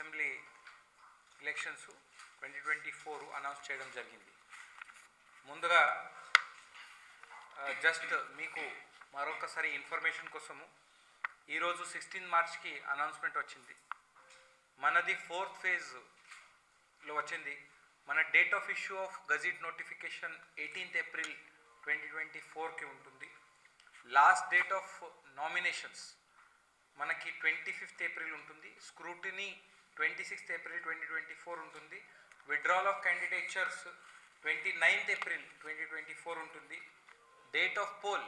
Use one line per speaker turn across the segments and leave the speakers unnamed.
Assembly elections twenty twenty four announce చేయడం జరిగింది. ముందుగా జస్ట్ మీకు మరొకసారి ఇన్ఫర్మేషన్ కోసము ఈరోజు సిక్స్టీన్ మార్చ్కి అనౌన్స్మెంట్ వచ్చింది. మనది ఫోర్త్ ఫేజ్లో వచ్చింది. మన date of issue of gazette notification eighteenth April twenty twenty ఫోర్కి ఉంటుంది. లాస్ట్ డేట్ ఆఫ్ నామినేషన్స్ మనకి ట్వంటీ ఫిఫ్త్ ఏప్రిల్ ఉంటుంది. Scrutiny twenty sixth April twenty twenty four ఉంటుంది. Withdrawal of candidatures twenty ninth April twenty twenty four ఉంటుంది. Date of poll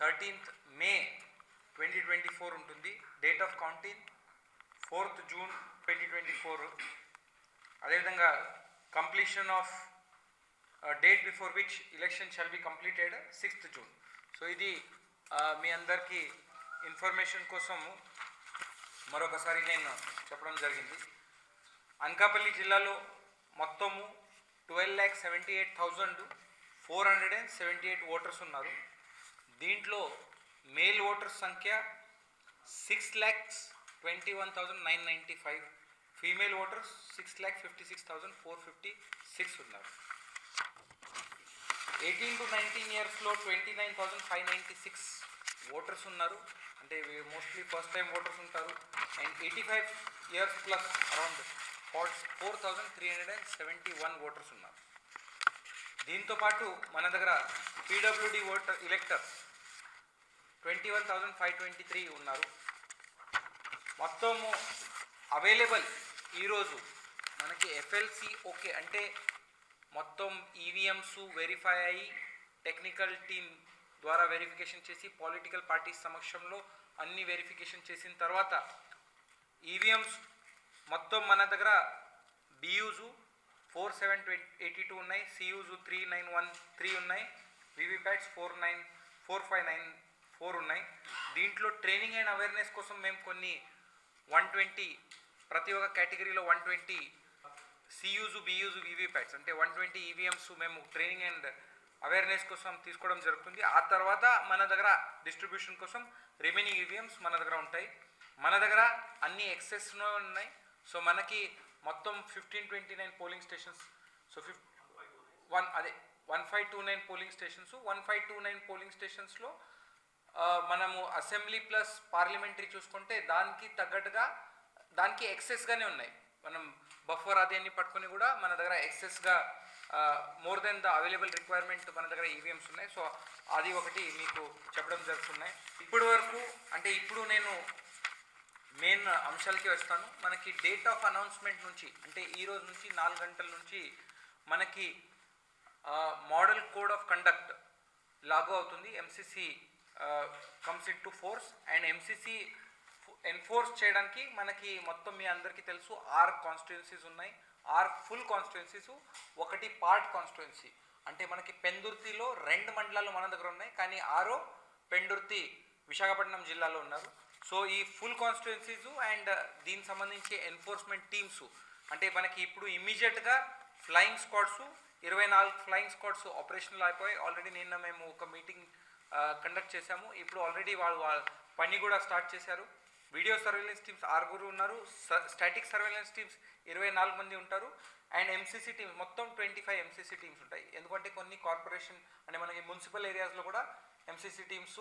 thirteenth May twenty twenty four ఉంటుంది. Date of counting fourth June twenty twenty four. అదేవిధంగా completion of date before which election shall be completed sixth June. So ఇది uh, మీ అందరికీ information కోసము మరొకసారి నేను చెప్పడం జరిగింది. అనకాపల్లి జిల్లాలో మొత్తము twelve lakh seventy eight thousand four hundred and seventy eight voters ఉన్నారు. దీంట్లో మేల్ ఓటర్స్ సంఖ్య six lakhs twenty one thousand nine ninety five. Female voters six lakh fifty six thousand four fifty six ఉన్నారు. Eighteen to nineteen ఇయర్స్లో twenty nine thousand five ninety six voters ఉన్నారు. అంటే mostly first time voters ఉంటారు. And eighty five years plus around four four thousand three hundred and seventy one voters ఉన్నారు. దీంతో పాటు మన దగ్గర PWD voter electors twenty one thousand five twenty three ఉన్నారు. మొత్తము అవైలబుల్ ఈరోజు మనకి ఎఫ్ఎల్సి ఓకే అంటే మొత్తం ఈవీఎంస్ వెరిఫై అయ్యి టెక్నికల్ టీమ్ ద్వారా వెరిఫికేషన్ చేసి పొలిటికల్ పార్టీస్ సమక్షంలో అన్ని వెరిఫికేషన్ చేసిన తర్వాత ఈవీఎంస్ మొత్తం మన దగ్గర BUs four seven twenty eighty two ఉన్నాయి CUs three nine one three ఉన్నాయి VVPATs four nine four five nine four ఉన్నాయి. దీంట్లో ట్రైనింగ్ అండ్ అవేర్నెస్ కోసం మేము కొన్ని వన్ ట్వంటీ ప్రతి ఒక్క కేటగిరీలో one twenty CUs BUs VVPATs అంటే వన్ ట్వంటీ ఈవీఎంస్ మేము ట్రైనింగ్ అండ్ అవేర్నెస్ కోసం తీసుకోవడం జరుగుతుంది. ఆ తర్వాత మన దగ్గర డిస్ట్రిబ్యూషన్ కోసం రిమైనింగ్ ఈవీఎంస్ మన దగ్గర ఉంటాయి. మన దగ్గర అన్ని ఎక్సెస్లో ఉన్నాయి. సో మనకి మొత్తం fifteen twenty nine polling stations so fif one అదే one five two nine polling stations one five two nine polling స్టేషన్స్లో మనము అసెంబ్లీ ప్లస్ పార్లమెంటరీ చూసుకుంటే దానికి తగ్గట్టుగా దానికి ఎక్సెస్గానే ఉన్నాయి. మనం బఫర్ అది అన్ని పట్టుకొని కూడా మన దగ్గర ఎక్సెస్గా more than the available requirement మన దగ్గర ఈవీఎంస్ ఉన్నాయి. సో అది ఒకటి మీకు చెప్పడం జరుగుతున్నాయి ఇప్పటి వరకు అంటే ఇప్పుడు నేను మెయిన్ అంశాలకి వస్తాను. మనకి డేట్ ఆఫ్ అనౌన్స్మెంట్ నుంచి అంటే ఈ రోజు నుంచి నాలుగు గంటల నుంచి మనకి మోడల్ కోడ్ ఆఫ్ కండక్ట్ లాగూ అవుతుంది. MCC comes into force and MCC enforce చేయడానికి మనకి మొత్తం మీ అందరికీ తెలుసు. ఆర్ కాన్స్టిట్యున్సీస్ ఉన్నాయి. ఆర్ ఫుల్ కాన్స్టిట్యున్సీస్ ఒకటి పార్ట్ కాన్స్టిట్యున్సీ అంటే మనకి పెందుర్తిలో రెండు మండలాలు మన దగ్గర ఉన్నాయి కానీ ఆరో పెండుర్తి విశాఖపట్నం జిల్లాలో ఉన్నారు. సో ఈ ఫుల్ కాన్స్టిట్యున్సీస్ అండ్ దీనికి సంబంధించి ఎన్ఫోర్స్మెంట్ టీమ్స్. అంటే మనకి ఇప్పుడు ఇమ్మీడియట్గా ఫ్లయింగ్ స్క్వాడ్స్ ఇరవై నాలుగు ఫ్లయింగ్ స్క్వాడ్స్ ఆపరేషనల్ అయిపోయి ఆల్రెడీ నిన్న మేము ఒక మీటింగ్ కండక్ట్ చేశాము. ఇప్పుడు ఆల్రెడీ వాళ్ళు వాళ్ళ పని కూడా స్టార్ట్ చేశారు. వీడియో సర్వేలెన్స్ టీమ్స్ ఆరుగురు ఉన్నారు. స్టాటిక్ సర్వేలెన్స్ టీమ్స్ ఇరవై నాలుగు మంది ఉంటారు. అండ్ ఎంసీసీ టీమ్స్ మొత్తం ట్వంటీ ఫైవ్ ఎంసీసీ టీమ్స్ ఉంటాయి. ఎందుకంటే కొన్ని కార్పొరేషన్ అంటే మనకి మున్సిపల్ ఏరియాస్లో కూడా ఎంసీసీ టీమ్స్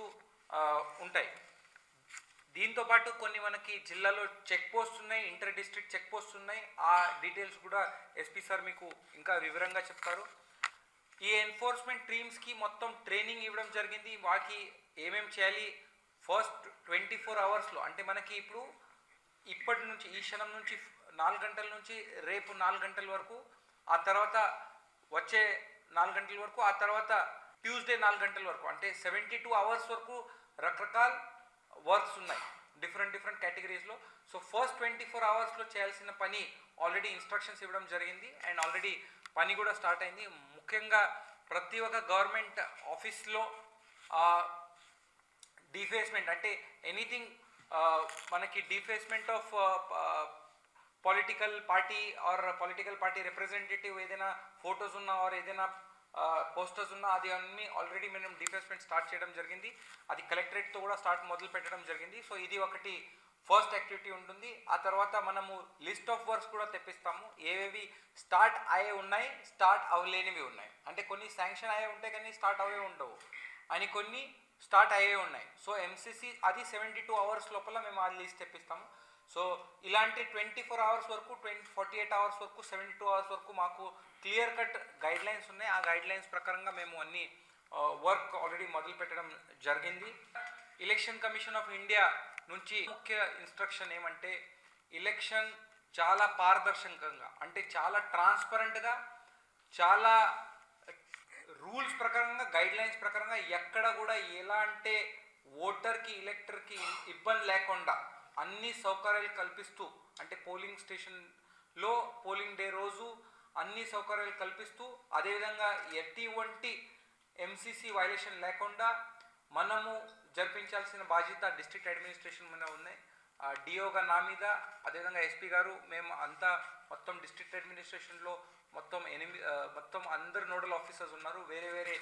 ఉంటాయి. దీంతో పాటు కొన్ని మనకి జిల్లాలో చెక్ పోస్ట్ ఉన్నాయి ఇంటర్ డిస్ట్రిక్ట్ చెక్ పోస్ట్ ఉన్నాయి. ఆ డీటెయిల్స్ కూడా ఎస్పీ సార్ మీకు ఇంకా వివరంగా చెప్తారు. ఈ ఎన్ఫోర్స్మెంట్ టీమ్స్కి మొత్తం ట్రైనింగ్ ఇవ్వడం జరిగింది. వాకి ఏమేం చేయాలి ఫస్ట్ ట్వంటీ ఫోర్ అవర్స్లో అంటే మనకి ఇప్పుడు ఇప్పటి నుంచి ఈ క్షణం నుంచి నాలుగు గంటల నుంచి రేపు నాలుగు గంటల వరకు ఆ తర్వాత వచ్చే నాలుగు గంటల వరకు ఆ తర్వాత ట్యూస్డే నాలుగు గంటల వరకు అంటే సెవెంటీ టూ అవర్స్ వరకు రకరకాల వర్క్స్ ఉన్నాయి డిఫరెంట్ డిఫరెంట్ కేటగిరీస్లో. సో ఫస్ట్ ట్వంటీ ఫోర్ అవర్స్లో చేయాల్సిన పని ఆల్రెడీ ఇన్స్ట్రక్షన్స్ ఇవ్వడం జరిగింది అండ్ ఆల్రెడీ పని కూడా స్టార్ట్ అయింది. ముఖ్యంగా ప్రతి ఒక్క గవర్నమెంట్ ఆఫీస్లో డిఫేస్మెంట్ అంటే ఎనీథింగ్ uh, మనకి defacement of political party or political party representative ఏదైనా ఫొటోస్ ఉన్నా ఆర్ ఏదైనా uh, పోస్టర్స్ ఉన్నా అది అన్ని ఆల్రెడీ మనం డిఫేస్మెంట్ స్టార్ట్ చేయడం జరిగింది. అది కలెక్టరేట్తో కూడా స్టార్ట్ మొదలు పెట్టడం జరిగింది. సో ఇది ఒకటి ఫస్ట్ యాక్టివిటీ ఉంటుంది. ఆ తర్వాత మనము లిస్ట్ ఆఫ్ వర్క్స్ కూడా తెప్పిస్తాము. ఏవేవి స్టార్ట్ అయ్యే ఉన్నాయి స్టార్ట్ అవ్వలేనివి ఉన్నాయి. అంటే కొన్ని శాంక్షన్ అయ్యే ఉంటాయి కానీ స్టార్ట్ అవే ఉండవు. అని కొన్ని స్టార్ట్ అయ్యే ఉన్నాయి. సో ఎంసీసీ అది సెవెంటీ టూ అవర్స్ లోపల మేము ఆ లీస్ట్ తెప్పిస్తాము. సో ఇలాంటి ట్వంటీ ఫోర్ అవర్స్ వరకు ట్వంటీ ఫార్టీ ఎయిట్ అవర్స్ వరకు సెవెంటీ టూ అవర్స్ వరకు మాకు క్లియర్ కట్ గైడ్ లైన్స్ ఉన్నాయి. ఆ గైడ్ లైన్స్ ప్రకారంగా మేము అన్ని వర్క్ ఆల్రెడీ మొదలు పెట్టడం జరిగింది. ఎలక్షన్ కమిషన్ ఆఫ్ ఇండియా నుంచి ముఖ్య ఇన్స్ట్రక్షన్ ఏమంటే ఎలక్షన్ చాలా పారదర్శకంగా అంటే చాలా ట్రాన్స్పరెంట్గా చాలా రూల్స్ ప్రకారంగా గైడ్ లైన్స్ ప్రకారంగా ఎక్కడ కూడా ఎలా అంటే ఓటర్కి ఎలక్టర్కి ఇబ్బంది లేకుండా అన్ని సౌకర్యాలు కల్పిస్తూ అంటే పోలింగ్ స్టేషన్లో పోలింగ్ డే రోజు అన్ని సౌకర్యాలు కల్పిస్తూ అదేవిధంగా ఎటువంటి ఎంసీసీ వైలేషన్ లేకుండా మనము జరిపించాల్సిన బాధ్యత డిస్ట్రిక్ట్ అడ్మినిస్ట్రేషన్ మీద ఉన్నాయి డిఓగా నా మీద అదేవిధంగా ఎస్పీ గారు మేము అంతా మొత్తం డిస్ట్రిక్ట్ అడ్మినిస్ట్రేషన్లో మొత్తం ఎనిమిది మొత్తం అందరు నోడల్ ఆఫీసర్స్ ఉన్నారు. వేరే వేరే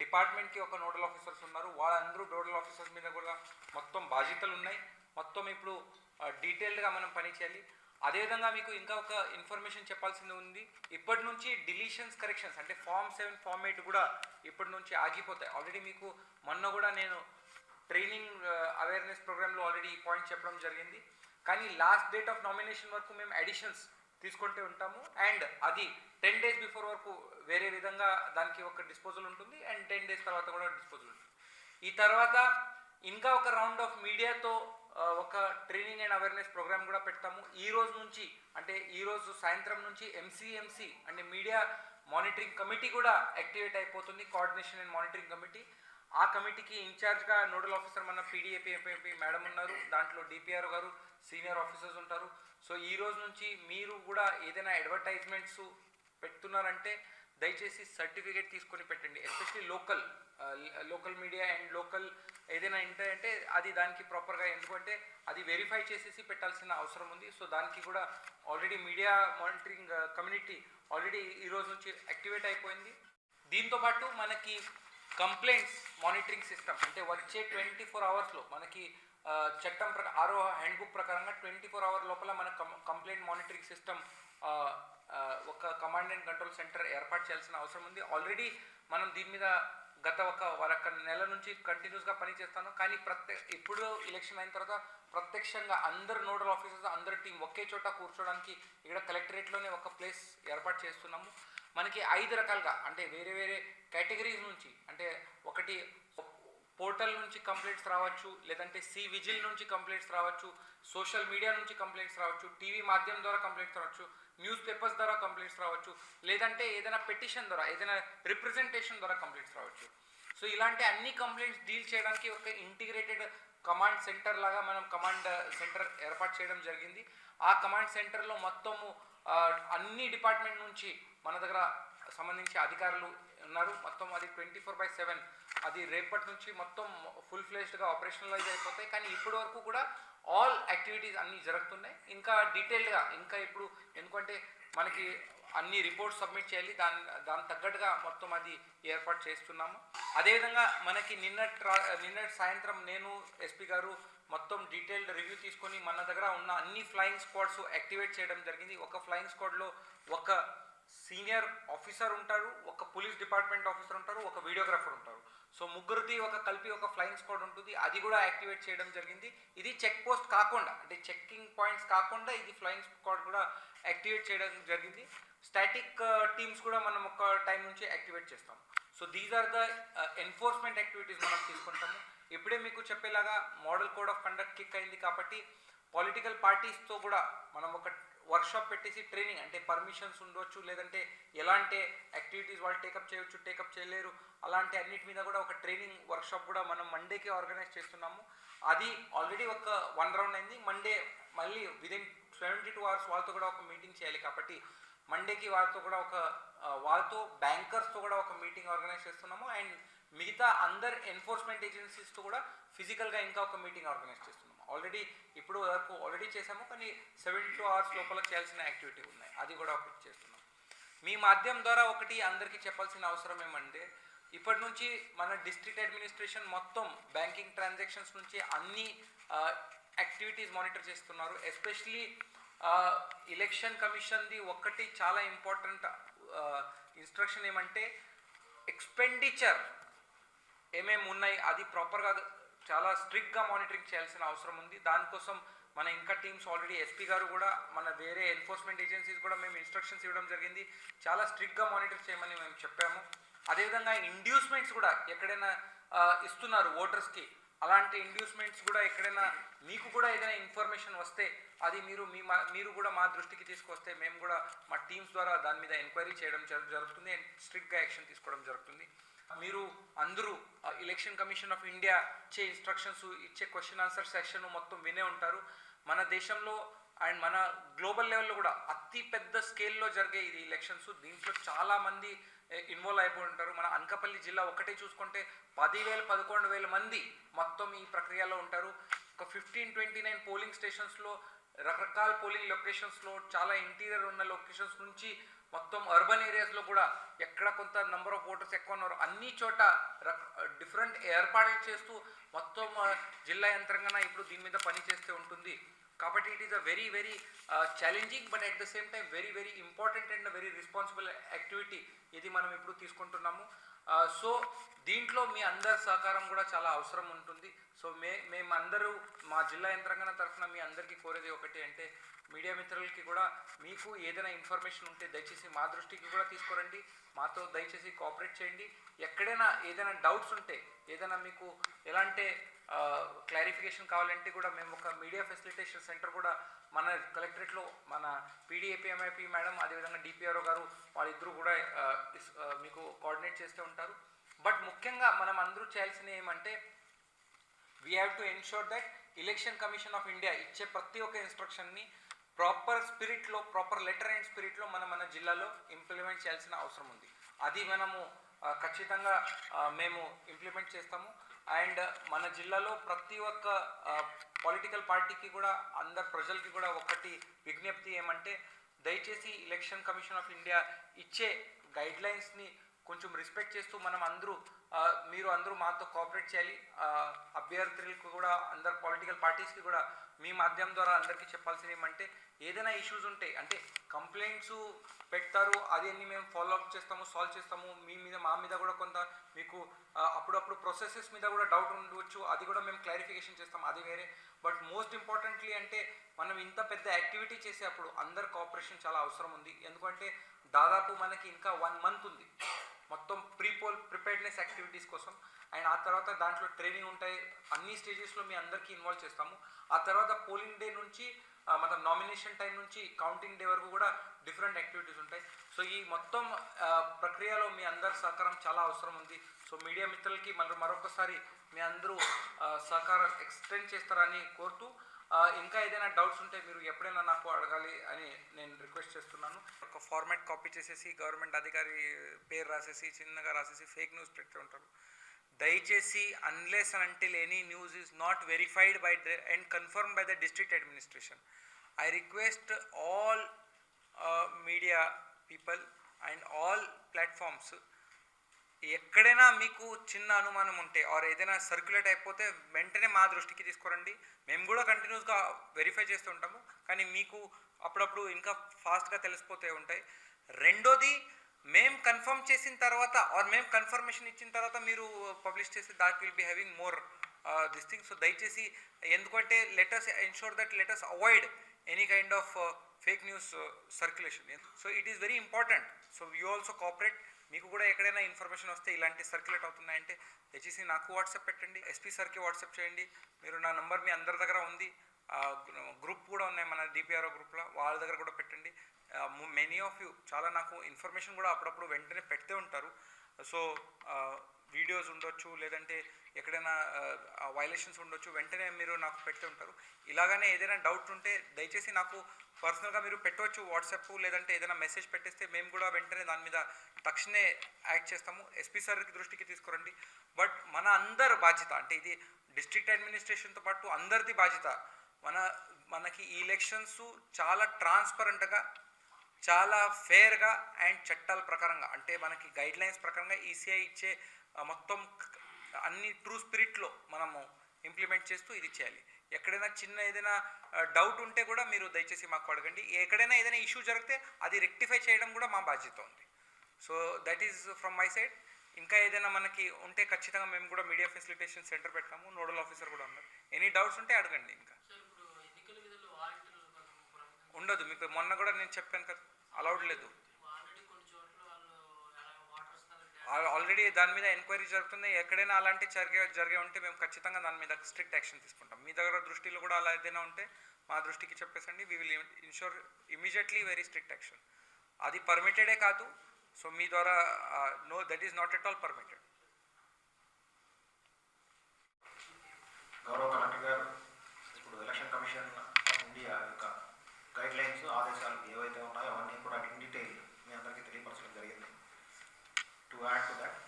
డిపార్ట్మెంట్కి ఒక నోడల్ ఆఫీసర్స్ ఉన్నారు. వాళ్ళందరూ నోడల్ ఆఫీసర్స్ మీద కూడా మొత్తం బాధ్యతలు ఉన్నాయి. మొత్తం ఇప్పుడు డీటెయిల్డ్గా మనం పని చేయాలి. అదేవిధంగా మీకు ఇంకా ఒక ఇన్ఫర్మేషన్ చెప్పాల్సింది ఉంది. ఇప్పటి నుంచి డిలీషన్స్ కరెక్షన్స్ అంటే ఫామ్ సెవెన్ ఫామ్ ఎయిట్ కూడా ఇప్పటి నుంచి ఆగిపోతాయి. ఆల్రెడీ మీకు మొన్న కూడా నేను ట్రైనింగ్ అవేర్నెస్ ప్రోగ్రామ్లో ఆల్రెడీ ఈ పాయింట్ చెప్పడం జరిగింది. కానీ లాస్ట్ డేట్ ఆఫ్ నామినేషన్ వరకు మేము అడిషన్స్ తీసుకుంటూ ఉంటాము. అండ్ అది టెన్ డేస్ బిఫోర్ వరకు వేరే విధంగా దానికి ఒక డిస్పోజల్ ఉంటుంది అండ్ టెన్ డేస్ తర్వాత కూడా డిస్పోజల్ ఉంటుంది. ఈ తర్వాత ఇంకా ఒక రౌండ్ ఆఫ్ మీడియాతో ఒక ట్రైనింగ్ అండ్ అవేర్నెస్ ప్రోగ్రామ్ కూడా పెడతాము. ఈ రోజు నుంచి అంటే ఈ రోజు సాయంత్రం నుంచి ఎంసీఎంసీ అంటే మీడియా మానిటరింగ్ కమిటీ కూడా యాక్టివేట్ అయిపోతుంది. కోఆర్డినేషన్ అండ్ మానిటరింగ్ కమిటీ ఆ కమిటీకి ఇన్ఛార్జ్గా నోడల్ ఆఫీసర్ మన పీడీఏపీ మేడం ఉన్నారు. దాంట్లో డిపిఆర్ గారు సీనియర్ ఆఫీసర్స్ ఉంటారు. సో ఈ రోజు నుంచి మీరు కూడా ఏదైనా అడ్వర్టైజ్మెంట్స్ పెడుతున్నారంటే దయచేసి సర్టిఫికేట్ తీసుకొని పెట్టండి. Especially local local media and local ఏదైనా ఏంటంటే అది దానికి ప్రాపర్గా ఎందుకంటే అది వెరిఫై చేసేసి పెట్టాల్సిన అవసరం ఉంది. సో దానికి కూడా already media monitoring community already ఈ రోజు నుంచి యాక్టివేట్ అయిపోయింది. దీంతో పాటు మనకి కంప్లైంట్స్ మానిటరింగ్ సిస్టమ్ అంటే వచ్చే ట్వంటీ ఫోర్ అవర్స్లో మనకి చట్టం ప్రకారం ఆరో హ్యాండ్ బుక్ ప్రకారంగా ట్వంటీ ఫోర్ అవర్ లోపల మన కంప్లైంట్ మానిటరింగ్ సిస్టమ్ ఒక కమాండ్ అండ్ కంట్రోల్ సెంటర్ ఏర్పాటు చేయాల్సిన అవసరం ఉంది. ఆల్రెడీ మనం దీని మీద గత ఒక ఒక నెల నుంచి కంటిన్యూస్గా పనిచేస్తాను. కానీ ప్రత్యక్ష ఇప్పుడు ఎలక్షన్ అయిన తర్వాత ప్రత్యక్షంగా అందరు నోడల్ ఆఫీసర్స్ అందరి టీం ఒకే చోట కూర్చోడానికి ఇక్కడ కలెక్టరేట్లోనే ఒక ప్లేస్ ఏర్పాటు చేస్తున్నాము. మనకి ఐదు రకాలుగా అంటే వేరే వేరే కేటగిరీస్ నుంచి అంటే ఒకటి పోర్టల్ నుంచి కంప్లైంట్స్ రావచ్చు లేదంటే సి విజిల్ నుంచి కంప్లైంట్స్ రావచ్చు సోషల్ మీడియా నుంచి కంప్లైంట్స్ రావచ్చు టీవీ మాధ్యమం ద్వారా కంప్లైంట్స్ రావచ్చు న్యూస్ పేపర్స్ ద్వారా కంప్లైంట్స్ రావచ్చు లేదంటే ఏదైనా పెటిషన్ ద్వారా ఏదైనా రిప్రజెంటేషన్ ద్వారా కంప్లైంట్స్ రావచ్చు. సో ఇలాంటి అన్ని కంప్లైంట్స్ డీల్ చేయడానికి ఒక ఇంటిగ్రేటెడ్ కమాండ్ సెంటర్ లాగా మనం కమాండ్ సెంటర్ ఏర్పాటు చేయడం జరిగింది. ఆ కమాండ్ సెంటర్లో మొత్తము అన్ని డిపార్ట్మెంట్ నుంచి మన దగ్గర సంబంధించి అధికారులు ఉన్నారు. మొత్తం అది ట్వంటీ ఫోర్ బై సెవెన్ అది రేపటి నుంచి మొత్తం ఫుల్ ఫ్లెజ్డ్గా ఆపరేషనలైజ్ అయిపోతాయి. కానీ ఇప్పటి వరకు కూడా ఆల్ యాక్టివిటీస్ అన్నీ జరుగుతున్నాయి. ఇంకా డీటెయిల్డ్గా ఇంకా ఇప్పుడు ఎందుకంటే మనకి అన్ని రిపోర్ట్స్ సబ్మిట్ చేయాలి. దాని దాని తగ్గట్టుగా మొత్తం అది ఏర్పాటు చేస్తున్నాము. అదేవిధంగా మనకి నిన్నటి రా నిన్నటి సాయంత్రం నేను ఎస్పీ గారు మొత్తం డీటెయిల్డ్ రివ్యూ తీసుకొని మన దగ్గర ఉన్న అన్ని ఫ్లయింగ్ స్క్వాడ్స్ యాక్టివేట్ చేయడం జరిగింది. ఒక ఫ్లయింగ్ స్క్వాడ్లో ఒక సీనియర్ ఆఫీసర్ ఉంటారు ఒక పోలీస్ డిపార్ట్మెంట్ ఆఫీసర్ ఉంటారు ఒక వీడియోగ్రాఫర్ ఉంటారు. సో ముగ్గురిది ఒక కలిపి ఒక ఫ్లయింగ్ స్క్వాడ్ ఉంటుంది. అది కూడా యాక్టివేట్ చేయడం జరిగింది. ఇది చెక్ పోస్ట్ కాకుండా అంటే చెక్కింగ్ పాయింట్స్ కాకుండా ఇది ఫ్లయింగ్ స్క్వాడ్ కూడా యాక్టివేట్ చేయడం జరిగింది. స్టాటిక్ టీమ్స్ uh, కూడా మనం ఒక టైం నుంచి యాక్టివేట్ చేస్తాం. So these are the enforcement activities మనం తీసుకుంటాము. ఇప్పుడే మీకు చెప్పేలాగా model code of conduct kick అయింది కాబట్టి పొలిటికల్ పార్టీస్తో కూడా మనం ఒక వర్క్షాప్ పెట్టేసి ట్రైనింగ్ అంటే పర్మిషన్స్ ఉండొచ్చు లేదంటే ఎలాంటి యాక్టివిటీస్ వాళ్ళు టేకప్ చేయొచ్చు టేకప్ చేయలేరు అలాంటి అన్నిటి మీద కూడా ఒక ట్రైనింగ్ వర్క్షాప్ కూడా మనం మండేకి ఆర్గనైజ్ చేస్తున్నాము. అది ఆల్రెడీ ఒక వన్ రౌండ్ అయింది. మండే మళ్ళీ విదిన్ సెవెంటీ టూ అవర్స్ వాళ్ళతో కూడా ఒక మీటింగ్ చేయాలి కాబట్టి మండేకి వాళ్ళతో కూడా ఒక వాళ్ళతో బ్యాంకర్స్తో కూడా ఒక మీటింగ్ ఆర్గనైజ్ చేస్తున్నాము. అండ్ మిగతా అందర్ ఎన్ఫోర్స్మెంట్ ఏజెన్సీస్తో కూడా ఫిజికల్గా ఇంకా ఒక మీటింగ్ ఆర్గనైజ్ చేస్తున్నాము. ఆల్రెడీ ఇప్పుడు వరకు ఆల్రెడీ చేసాము కానీ సెవెంటీ టూ అవర్స్ లోపల చేయాల్సిన యాక్టివిటీ ఉన్నాయి. అది కూడా ఒకటి చేస్తున్నాం. మీ మాధ్యమం ద్వారా ఒకటి అందరికీ చెప్పాల్సిన అవసరం ఏమంటే ఇప్పటి నుంచి మన డిస్ట్రిక్ట్ అడ్మినిస్ట్రేషన్ మొత్తం బ్యాంకింగ్ ట్రాన్సాక్షన్స్ నుంచి అన్ని యాక్టివిటీస్ మానిటర్ చేస్తున్నారు. ఎస్పెషలీ ఎలక్షన్ కమిషన్ది ఒక్కటి చాలా ఇంపార్టెంట్ ఇన్స్ట్రక్షన్ ఏమంటే ఎక్స్పెండిచర్ ఏమేమి ఉన్నాయి అది ప్రాపర్గా చాలా స్ట్రిక్ట్గా మానిటరింగ్ చేయాల్సిన అవసరం ఉంది. దానికోసం మన ఇంకా టీమ్స్ ఆల్రెడీ ఎస్పీ గారు కూడా మన వేరే ఎన్ఫోర్స్మెంట్ ఏజెన్సీస్ కూడా మేము ఇన్స్ట్రక్షన్స్ ఇవ్వడం జరిగింది. చాలా స్ట్రిక్ట్గా మానిటర్ చేయమని మేము చెప్పాము. అదేవిధంగా ఇండ్యూస్మెంట్స్ కూడా ఎక్కడైనా ఇస్తున్నారు ఓటర్స్కి. అలాంటి ఇండ్యూస్మెంట్స్ కూడా ఎక్కడైనా మీకు కూడా ఏదైనా ఇన్ఫర్మేషన్ వస్తే అది మీరు మీ మా మీరు కూడా మా దృష్టికి తీసుకొస్తే మేము కూడా మా టీమ్స్ ద్వారా దాని మీద ఎంక్వైరీ చేయడం జరుగుతుంది. అండ్ స్ట్రిక్ట్గా యాక్షన్ తీసుకోవడం జరుగుతుంది. మీరు అందరూ ఎలక్షన్ కమిషన్ ఆఫ్ ఇండియా ఇచ్చే ఇన్స్ట్రక్షన్స్ ఇచ్చే క్వశ్చన్ ఆన్సర్ సెషన్ మొత్తం వినే ఉంటారు. మన దేశంలో అండ్ మన గ్లోబల్ లెవెల్లో కూడా అతి పెద్ద స్కేల్లో జరిగే ఇది ఎలక్షన్స్ దీంట్లో చాలామంది ఇన్వాల్వ్ అయిపోయి ఉంటారు. మన అనకాపల్లి జిల్లా ఒకటే చూసుకుంటే పదివేల పదకొండు వేల మంది మొత్తం ఈ ప్రక్రియలో ఉంటారు. ఒక ఫిఫ్టీన్ ట్వంటీ నైన్ పోలింగ్ స్టేషన్స్లో రకరకాల పోలింగ్ లొకేషన్స్లో చాలా ఇంటీరియర్ ఉన్న లొకేషన్స్ నుంచి మొత్తం అర్బన్ ఏరియాస్లో కూడా ఎక్కడ కొంత నెంబర్ ఆఫ్ ఓటర్స్ ఎక్కువ ఉన్నారు అన్ని చోట డిఫరెంట్ ఏర్పాట్లు చేస్తూ మొత్తం జిల్లా యంత్రంగా ఇప్పుడు దీని మీద పని చేస్తే ఉంటుంది. కాబట్టి it is a very very challenging but at the same time very very important and very responsible activity ఇది మనం ఇప్పుడు తీసుకుంటున్నాము. సో దీంట్లో మీ అందరి సహకారం కూడా చాలా అవసరం ఉంటుంది. సో మే మేమందరూ మా జిల్లా యంత్రాంగం తరఫున మీ అందరికీ కోరేది ఒకటి అంటే మీడియా మిత్రులకి కూడా మీకు ఏదైనా ఇన్ఫర్మేషన్ ఉంటే దయచేసి మా దృష్టికి కూడా తీసుకురండి. మాతో దయచేసి కోఆపరేట్ చేయండి. ఎక్కడైనా ఏదైనా డౌట్స్ ఉంటే ఏదైనా మీకు ఎలాంటి క్లారిఫికేషన్ కావాలంటే కూడా మేము ఒక మీడియా ఫెసిలిటేషన్ సెంటర్ కూడా మన కలెక్టరేట్లో మన పీడీఏపీఎంఐపీ మేడం అదేవిధంగా డిపిఆర్ఓ గారు వాళ్ళిద్దరూ కూడా మీకు కోఆర్డినేట్ చేస్తూ ఉంటారు. బట్ ముఖ్యంగా మనం అందరూ చేయాల్సినవి ఏమంటే we have to ensure that election commission of India ఇచ్చే ప్రతి ఒక్క ఇన్స్ట్రక్షన్ని ప్రాపర్ స్పిరిట్లో ప్రాపర్ లెటర్ అండ్ స్పిరిట్లో మనం మన జిల్లాలో ఇంప్లిమెంట్ చేయాల్సిన అవసరం ఉంది. అది మనము ఖచ్చితంగా మేము ఇంప్లిమెంట్ చేస్తాము. అండ్ మన జిల్లాలో ప్రతి ఒక్క పొలిటికల్ పార్టీకి కూడా అందరు ప్రజలకి కూడా ఒకటి విజ్ఞప్తి ఏమంటే దయచేసి ఎలక్షన్ కమిషన్ ఆఫ్ ఇండియా ఇచ్చే గైడ్లైన్స్ని కొంచెం రెస్పెక్ట్ చేస్తూ మనం అందరూ మీరు అందరూ మాతో కోఆపరేట్ చేయాలి. అభ్యర్థులకు కూడా అందరు పొలిటికల్ పార్టీస్కి కూడా మీ మాధ్యమం ద్వారా అందరికీ చెప్పాల్సింది ఏమంటే ఏదైనా ఇష్యూస్ ఉంటాయి అంటే కంప్లైంట్స్ పెడతారు అది అన్ని మేము ఫాలో అప్ చేస్తాము సాల్వ్ చేస్తాము మీ మీద మా మీద కూడా కొంత మీకు అప్పుడప్పుడు ప్రొసెసెస్ మీద కూడా డౌట్ ఉండవచ్చు అది కూడా మేము క్లారిఫికేషన్ చేస్తాం అది వేరే. బట్ మోస్ట్ ఇంపార్టెంట్లీ అంటే మనం ఇంత పెద్ద యాక్టివిటీ చేసేటప్పుడు అందరు కోఆపరేషన్ చాలా అవసరం ఉంది. ఎందుకంటే దాదాపు మనకి ఇంకా వన్ మంత్ ఉంది. మొత్తం ప్రీ పోల్ ప్రిపేర్డ్నెస్ యాక్టివిటీస్ కోసం. అండ్ ఆ తర్వాత దాంట్లో ట్రైనింగ్ ఉంటాయి. అన్ని స్టేజెస్లో మీ అందరికీ ఇన్వాల్వ్ చేస్తాము. ఆ తర్వాత పోలింగ్ డే నుంచి ఆ, మన నామినేషన్ టైం నుంచి కౌంటింగ్ డే వరకు కూడా డిఫరెంట్ యాక్టివిటీస్ ఉంటాయి. సో ఈ మొత్తం ప్రక్రియలో మీ అందరి సహకారం చాలా అవసరం ఉంది. సో మీడియా మిత్రులకి మళ్ళీ మరొకసారి మీ అందరూ సహకారం ఎక్స్టెండ్ చేస్తారని కోరుతూ ఇంకా ఏదైనా డౌట్స్ ఉంటే మీరు ఎప్పుడైనా నాకు అడగాలి అని నేను రిక్వెస్ట్ చేస్తున్నాను. ఒక ఫార్మాట్ కాపీ చేసేసి గవర్నమెంట్ అధికారి పేరు రాసేసి చిన్నగా రాసేసి ఫేక్ న్యూస్ పెడుతూ ఉంటారు. దయచేసి unless and until any news is not verified by and confirm by the district administration I request all media people and all platforms ఎక్కడైనా మీకు చిన్న అనుమానం ఉంటే ఆర్ ఏదైనా సర్క్యులేట్ అయిపోతే వెంటనే మా దృష్టికి తీసుకురండి. మేము కూడా కంటిన్యూస్గా వెరిఫై చేస్తూ ఉంటాము. కానీ మీకు అప్పుడప్పుడు ఇంకా ఫాస్ట్గా తెలిసిపోతూ ఉంటాయి. రెండోది మేము కన్ఫర్మ్ చేసిన తర్వాత ఆర్ మేము కన్ఫర్మేషన్ ఇచ్చిన తర్వాత మీరు పబ్లిష్ చేసి that will be having more this thing so దయచేసి ఎందుకంటే let us ensure that let us avoid any kind of fake news circulation so it is very important so you also cooperate మీకు కూడా ఎక్కడైనా information వస్తే ఇలాంటి circulate అవుతున్నాయంటే దయచేసి నాకు WhatsApp పెట్టండి ఎస్పీ సార్కి వాట్సాప్ చేయండి. మీరు నా నంబర్ మీ అందరి దగ్గర ఉంది. గ్రూప్ కూడా ఉన్నాయి మన డిపిఆర్ఓ గ్రూప్లో వాళ్ళ దగ్గర కూడా పెట్టండి. మెనీ ఆఫ్ యూ చాలా నాకు ఇన్ఫర్మేషన్ కూడా అప్పుడప్పుడు వెంటనే పెడితే ఉంటారు. సో వీడియోస్ ఉండొచ్చు లేదంటే ఎక్కడైనా వైలేషన్స్ ఉండొచ్చు వెంటనే మీరు నాకు పెడుతూ ఉంటారు ఇలాగనే ఏదైనా డౌట్ ఉంటే దయచేసి నాకు పర్సనల్గా మీరు పెట్టవచ్చు వాట్సాప్ లేదంటే ఏదైనా మెసేజ్ పెట్టేస్తే మేము కూడా వెంటనే దాని మీద తక్షణే యాక్ట్ చేస్తాము. ఎస్పీ సార్కి దృష్టికి తీసుకురండి. బట్ మన అందరి బాధ్యత అంటే ఇది డిస్ట్రిక్ట్ అడ్మినిస్ట్రేషన్తో పాటు అందరిది బాధ్యత. మన మనకి ఈ ఎలక్షన్స్ చాలా ట్రాన్స్పరెంట్గా చాలా ఫేర్గా అండ్ చట్టాల ప్రకారంగా అంటే మనకి గైడ్లైన్స్ ప్రకారంగా ఈసీఐ ఇచ్చే మొత్తం క- అన్ని ట్రూ స్పిరిట్లో మనము ఇంప్లిమెంట్ చేస్తూ ఇది చేయాలి. ఎక్కడైనా చిన్న ఏదైనా డౌట్ ఉంటే కూడా మీరు దయచేసి మాకు అడగండి. ఎక్కడైనా ఏదైనా ఇష్యూ జరిగితే అది రెక్టిఫై చేయడం కూడా మా బాధ్యత ఉంది. So that is from my side ఇంకా ఏదైనా మనకి ఉంటే ఖచ్చితంగా మేము కూడా మీడియా ఫెసిలిటేషన్ సెంటర్ పెట్టాము నోడల్ ఆఫీసర్ కూడా ఉన్నారు. ఎనీ డౌట్స్ ఉంటే అడగండి ఇంకా. ఉండదు. మీకు మొన్న కూడా నేను చెప్పాను కదా. అలౌడ్ లేదు.
ఆల్రెడీ
దాని మీద ఎంక్వైరీ జరుగుతుంది. ఎక్కడైనా అలాంటి జరిగే జరిగే ఉంటే మేము ఖచ్చితంగా దాని మీద స్ట్రిక్ట్ యాక్షన్ తీసుకుంటాం. మీ దగ్గర దృష్టిలో కూడా అలా ఏదైనా ఉంటే మా దృష్టికి చెప్పేసండి. We will ensure immediately very strict action అది పర్మిటెడే కాదు. సో మీ ద్వారా know that is not at all permitted
గౌరవ కలెక్టర్ గారు ఇప్పుడు ఎలక్షన్ కమిషన్ ఆఫ్ ఇండియా యొక్క గైడ్ లైన్స్ ఆదేశాలు ఏవైతే ఉన్నాయో అవన్నీ కూడా ఇన్ డీటెయిల్ మీ అందరికీ తెలియపరచడం జరిగింది టు యాడ్ టు దట్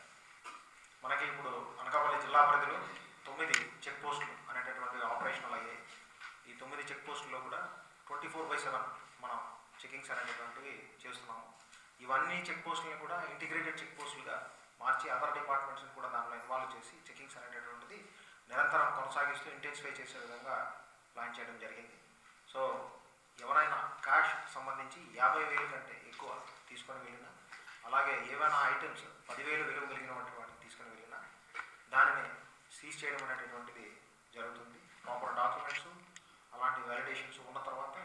మనకి ఇప్పుడు అనకాపల్లి జిల్లా పరిధిలో తొమ్మిది చెక్ పోస్టులు అనేటటువంటి ఆపరేషనల్ అయ్యాయి. ఈ తొమ్మిది చెక్ పోస్టుల్లో కూడా ట్వంటీ ఫోర్ బై సెవెన్ మనం చెకింగ్స్ అనేటటువంటివి చేస్తున్నాము. ఇవన్నీ చెక్ పోస్టులను కూడా ఇంటిగ్రేటెడ్ చెక్ పోస్టులుగా మార్చి అదర్ డిపార్ట్మెంట్స్ని కూడా దానిలో ఇన్వాల్వ్ చేసి చెకింగ్స్ అనేటటువంటిది నిరంతరం కొనసాగిస్తూ ఇంటెన్సిఫై చేసే విధంగా ప్లాన్ చేయడం జరిగింది. సో ఎవరైనా క్యాష్ సంబంధించి యాభై వేలు కంటే ఎక్కువ తీసుకొని వెళ్ళినా అలాగే ఏవైనా ఐటమ్స్ పదివేలు విలువ కలిగినటువంటి వాటిని తీసుకుని వెళ్ళినా దానిని సీజ్ చేయడం అనేటటువంటిది జరుగుతుంది. ప్రాపర్ డాక్యుమెంట్స్ అలాంటి వ్యాలిడేషన్స్ ఉన్న తర్వాత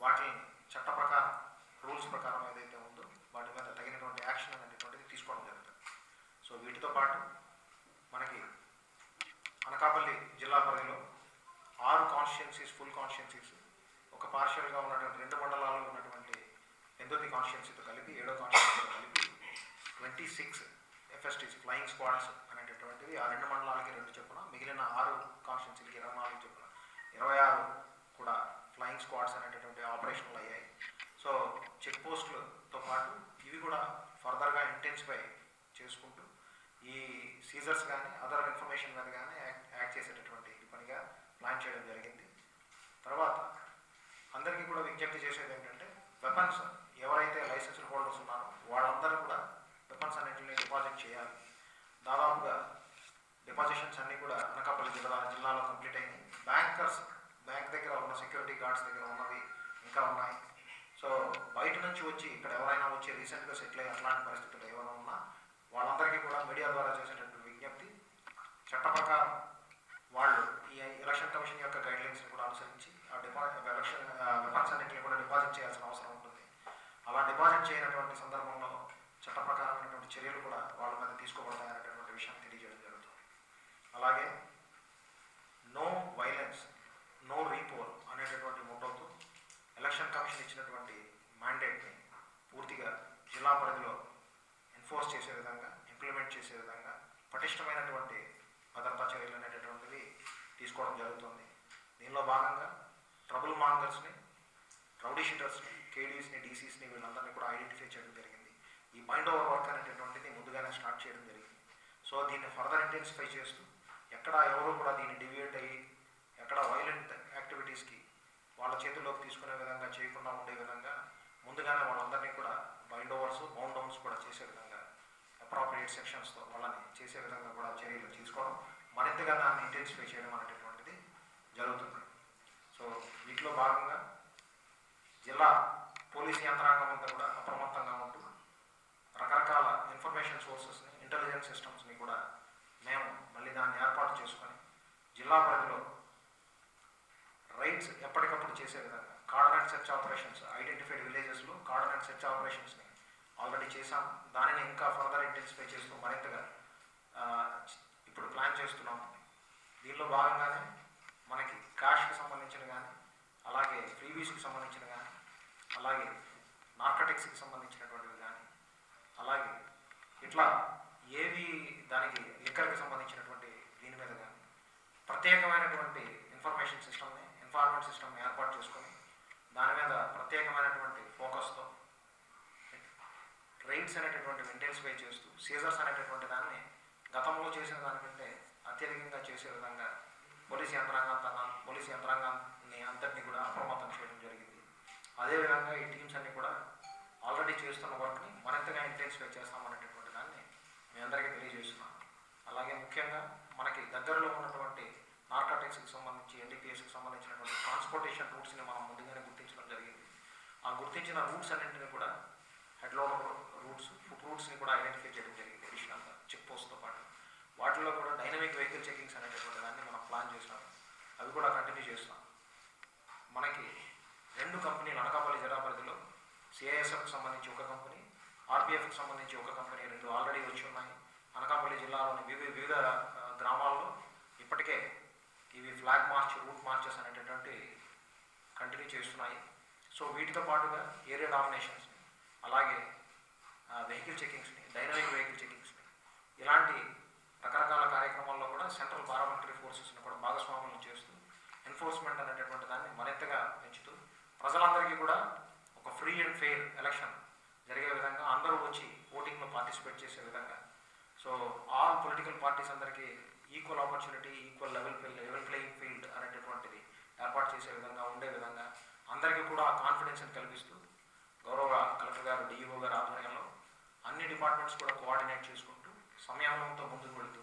వాటిని చట్ట ప్రకారం రూల్స్ ప్రకారం ఏదైతే ఉందో వాటి మీద తగినటువంటి యాక్షన్ అనేటటువంటిది తీసుకోవడం జరుగుతుంది. సో వీటితో పాటు మనకి అనకాపల్లి జిల్లా పరిధిలో ఆరు కాన్స్టిట్యున్సీస్ ఫుల్ కాన్స్టిట్యున్సీస్ ఒక పార్షియల్గా ఉన్నటువంటి రెండు మండలాల్లో ఉన్నటువంటి Pendurthi కాన్స్టిట్యున్సీతో fifty six FSTs flying squads అనేటటువంటివి ఆ రెండు మండలాలకి రెండు చొప్పున మిగిలిన ఆరు కాన్స్టిట్యున్సీలకి ఇరవై నాలుగు చొప్పున. ఇరవై ఆరు కూడా ఫ్లయింగ్ స్క్వాడ్స్ అనేటటువంటి ఆపరేషన్లు అయ్యాయి. సో చెక్ పోస్టులతో పాటు ఇవి కూడా ఫర్దర్గా ఇంటెన్సిఫై చేసుకుంటూ ఈ సీజర్స్ కానీ అదర్ ఇన్ఫర్మేషన్ మీద కానీ యాక్ట్ చేసేటటువంటి పనిగా ప్లాన్ చేయడం జరిగింది. తర్వాత అందరికీ కూడా విజ్ఞప్తి చేసేది ఏంటంటే వెపన్స్ ఎవరైతే లైసెన్స్ హోల్డర్స్ ఉన్నారో వాళ్ళందరూ కూడా వెపన్స్ అన్నింటినీ డిపాజిట్ చేయాలి. దాదాపుగా డిపాజిషన్స్ అన్నీ కూడా అనకాపల్లి జిల్లా జిల్లాలో కంప్లీట్ అయినాయి. బ్యాంకర్స్ బ్యాంక్ దగ్గర ఉన్న సెక్యూరిటీ గార్డ్స్ దగ్గర ఉన్నవి ఇంకా ఉన్నాయి. సో బయట నుంచి వచ్చి ఇక్కడ ఎవరైనా వచ్చి రీసెంట్గా సెటిల్ అయ్యి అట్లాంటి పరిస్థితులు ఏమైనా ఉన్నా వాళ్ళందరికీ కూడా మీడియా ద్వారా చేసేటటువంటి విజ్ఞప్తి చట్ట ప్రకారం వాళ్ళు ఈ ఎలక్షన్ కమిషన్ యొక్క గైడ్ లైన్స్ని కూడా అనుసరించి ఆ డిపాజిట్ ఎలక్షన్ వెపన్స్ అన్నింటినీ కూడా డిపాజిట్ చేయాల్సిన అవసరం ఉంటుంది. అలా డిపాజిట్ చేయనటువంటి సందర్భంలో చట్ట ప్రకారమైనటువంటి చర్యలు కూడా వాళ్ళ మీద తీసుకోబడతాయనేటటువంటి విషయాన్ని తెలియజేయడం జరుగుతుంది అలాగే నో వైలెన్స్ నో రీపోల్ అనేటటువంటి మోటోతో ఎలక్షన్ కమిషన్ ఇచ్చినటువంటి మ్యాండేట్ని పూర్తిగా జిల్లా పరిధిలో ఎన్ఫోర్స్ చేసే విధంగా ఇంప్లిమెంట్ చేసే విధంగా పటిష్టమైనటువంటి భద్రతా చర్యలు అనేటటువంటివి తీసుకోవడం జరుగుతుంది. దీనిలో భాగంగా ట్రబుల్ మాంగర్స్ని రౌడీ షీటర్స్ని కేడీస్ని డీసీస్ని వీళ్ళందరినీ కూడా ఐడెంటిఫై చేయడం జరిగింది. ఈ మైండ్ ఓవర్ వర్క్ అనేటటువంటిది ముందుగానే స్టార్ట్ చేయడం జరిగింది. సో దీన్ని ఫర్దర్ ఇంటెన్సిఫై చేస్తూ ఎక్కడ ఎవరు కూడా దీన్ని డివియేట్ అయ్యి ఎక్కడ వైలెంట్ యాక్టివిటీస్కి వాళ్ళ చేతుల్లోకి తీసుకునే విధంగా చేయకుండా ఉండే విధంగా ముందుగానే వాళ్ళందరినీ కూడా బైండ్ ఓవర్స్ బౌండ్ డౌన్స్ కూడా చేసే విధంగా అప్రాప్రియేట్ సెక్షన్స్తో వాళ్ళని చేసే విధంగా కూడా చర్యలు తీసుకోవడం మరింతగా దాన్ని ఇంటెన్సిఫై చేయడం అనేటటువంటిది జరుగుతుంది. సో వీటిలో భాగంగా జిల్లా పోలీస్ యంత్రాంగం అంతా కూడా అప్రమత్తంగా ఉంటూ రకరకాల ఇన్ఫర్మేషన్ సోర్సెస్ని ఇంటెలిజెన్స్ సిస్టమ్స్ని కూడా మేము మళ్ళీ దాన్ని ఏర్పాటు చేసుకొని జిల్లా పరిధిలో రైట్స్ ఎప్పటికప్పుడు చేసే విధంగా cordon and search operations identified విలేజెస్లో కార్డన్ అండ్ సెర్చ్ ఆపరేషన్స్ని ఆల్రెడీ చేశాం. దానిని ఇంకా ఫర్దర్ ఇంటెన్సిఫై చేస్తూ మరింతగా ఇప్పుడు ప్లాన్ చేస్తున్నాం. దీనిలో భాగంగానే మనకి క్యాష్కి సంబంధించిన కానీ అలాగే ఫ్రీవీస్కి సంబంధించిన కానీ అలాగే నార్కటిక్స్కి సంబంధించినటువంటివి కానీ అలాగే ఇట్లా ఏవి దానికి లిక్కర్కి సంబంధించినటువంటి దీని మీద కానీ ప్రత్యేకమైనటువంటి ఇన్ఫర్మేషన్ సిస్టమ్ని ఇన్ఫార్మెంట్ సిస్టమ్ని ఏర్పాటు చేసుకొని దాని మీద ప్రత్యేకమైనటువంటి ఫోకస్తో రైడ్స్ అనేటటువంటి ఇంటెన్సిఫై చేస్తూ సీజర్స్ అనేటటువంటి దాన్ని గతంలో చేసిన దానికంటే అత్యధికంగా చేసే విధంగా పోలీస్ యంత్రాంగం పోలీస్ యంత్రాంగాన్ని అంతటిని కూడా అప్రమత్తం చేయడం జరిగింది. అదేవిధంగా ఈ టీమ్స్ అన్నీ కూడా ఆల్రెడీ చేస్తున్న వర్క్ని మరింతగా ఇంటెన్సిఫై చేస్తామనేటటువంటి దాన్ని మీ అందరికీ తెలియజేస్తున్నాను. అలాగే ముఖ్యంగా మనకి దగ్గరలో ఉన్నటువంటి నార్కాటిక్స్కి సంబంధించి ఎన్డీపీఎస్కి సంబంధించినటువంటి ట్రాన్స్పోర్టేషన్ రూట్స్ని మనం ముందుగానే గుర్తించడం జరిగింది. ఆ గుర్తించిన రూట్స్ అన్నింటినీ కూడా హెడ్లో రూట్స్ ఫుట్ రూట్స్ని కూడా ఐడెంటిఫై చేయడం జరిగింది అడిషనల్గా చెక్ పోస్ట్తో పాటు. వాటిలో కూడా డైనమిక్ వెహికల్ చెకింగ్స్ అనేటటువంటి దాన్ని మనం ప్లాన్ చేస్తాం అవి కూడా కంటిన్యూ చేస్తాం. మనకి రెండు కంపెనీలు అనకాపల్లి జిల్లా పరిధిలో సిఐఎస్ఎఫ్కి సంబంధించి ఒక కంపెనీ ఆర్పిఎఫ్కి సంబంధించి ఒక కంపెనీ రెండు ఆల్రెడీ వచ్చి ఉన్నాయి. అనకాపల్లి జిల్లాలోని వివిధ వివిధ గ్రామాల్లో ఇప్పటికే ఇవి ఫ్లాగ్ మార్చ్ రూట్ మార్చెస్ అనేటటువంటి కంటిన్యూ చేస్తున్నాయి. సో వీటితో పాటుగా ఏరియా డామినేషన్స్ అలాగే వెహికల్ చెకింగ్స్ని డైనమిక్ వెహికల్ చెకింగ్స్ని ఇలాంటి రకరకాల కార్యక్రమాల్లో కూడా సెంట్రల్ పారామిలిటరీ ఫోర్సెస్ని కూడా భాగస్వామ్యం చేస్తూ ఎన్ఫోర్స్మెంట్ అనేటటువంటి దాన్ని మరింతగా పెంచుతూ ప్రజలందరికీ కూడా ఒక ఫ్రీ అండ్ ఫెయిర్ ఎలక్షన్ జరిగే విధంగా అందరూ వచ్చి ఓటింగ్లో పార్టిసిపేట్ చేసే విధంగా సో ఆల్ పొలిటికల్ పార్టీస్ అందరికీ equal opportunity equal level level playing field అనేటటువంటిది ఏర్పాటు చేసే విధంగా ఉండే విధంగా అందరికీ కూడా కాన్ఫిడెన్స్ని కల్పిస్తూ గౌరవ కలెక్టర్ గారు డిఈఓ గారు ఆధ్వర్యంలో అన్ని డిపార్ట్మెంట్స్ కూడా కోఆర్డినేట్ చేసుకుంటూ సమయంతో ముందుకు వెళుతూ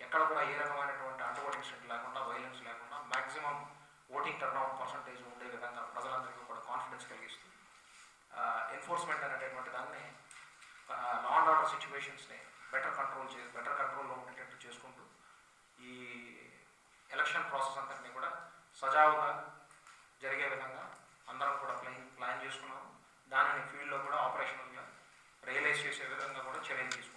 ఎక్కడ కూడా ఏ రకమైనటువంటి అంటర్వర్డ్ ఇన్సిడెంట్ లేకుండా వైలెన్స్ లేకుండా మ్యాక్సిమం ఓటింగ్ టర్న్అవుట్ పర్సంటేజ్ ఉండే విధంగా ప్రజలందరికీ కూడా కాన్ఫిడెన్స్ కలిగిస్తూ ఎన్ఫోర్స్మెంట్ అనేటటువంటి దాన్ని లా అండ్ ఆర్డర్ సిచ్యువేషన్స్ని బెటర్ కంట్రోల్ చే బెటర్ కంట్రోల్లో ఉండేటట్టు చేసుకుంటూ ఈ ఎలక్షన్ ప్రాసెస్ అంతటినీ కూడా సజావుగా జరిగే విధంగా అందరం కూడా ప్లాన్ ప్లాన్ చేసుకున్నాము. దానిని ఫీల్డ్లో కూడా ఆపరేషనల్గా రియలైజ్ చేసే విధంగా కూడా చర్యలు తీసుకున్నాం